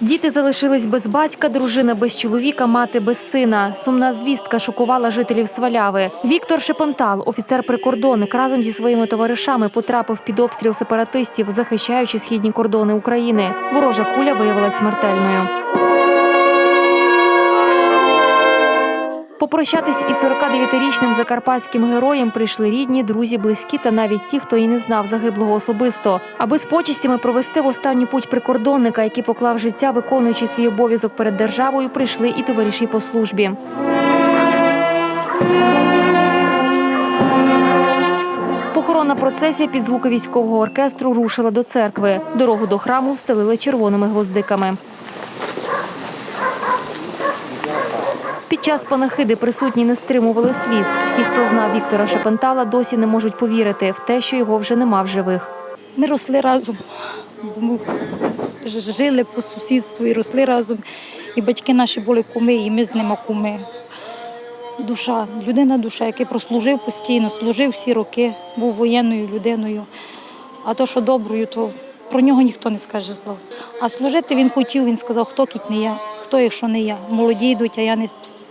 Діти залишились без батька, дружина без чоловіка, мати без сина. Сумна звістка шокувала жителів Сваляви. Віктор Шепонтал, офіцер-прикордонник, разом зі своїми товаришами потрапив під обстріл сепаратистів, захищаючи східні кордони України. Ворожа куля виявилась смертельною. Попрощатись із 49-річним закарпатським героєм прийшли рідні, друзі, близькі та навіть ті, хто і не знав загиблого особисто, аби з почистями провести в останню путь прикордонника, який поклав життя, виконуючи свій обов'язок перед державою, прийшли і товариші по службі. Похоронна процесія під звуки військового оркестру рушила до церкви. Дорогу до храму встелили червоними гвоздиками. Під час панахиди присутні не стримували сліз. Всі, хто знав Віктора Шепентала, досі не можуть повірити в те, що його вже нема в живих. Ми росли разом. Жили по сусідству і росли разом. І батьки наші були куми, і ми з ними куми. Душа, людина душа, який прослужив постійно, служив всі роки, був воєнною людиною. А то, що доброю, то про нього ніхто не скаже зла. А служити він хотів, він сказав, хто кіть не я, хто, якщо не я. Молоді йдуть, а я не,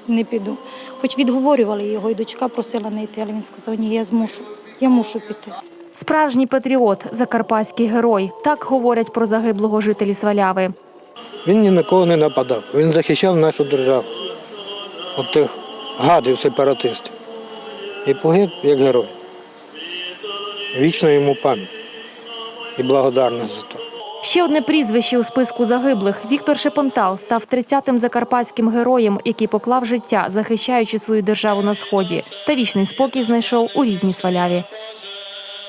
не піду. Хоч відговорювали його, і дочка просила не йти, але він сказав, ні, я змушу, я мушу піти. Справжній патріот, закарпатський герой. Так говорять про загиблого жителі Сваляви. Він ні на кого не нападав. Він захищав нашу державу від тих гадів сепаратистів. І погиб як герой. Вічно йому пам'ять і благодарність за це. Ще одне прізвище у списку загиблих. Віктор Шепонтал став 30-тим закарпатським героєм, який поклав життя, захищаючи свою державу на сході. Та вічний спокій знайшов у рідній Сваляві.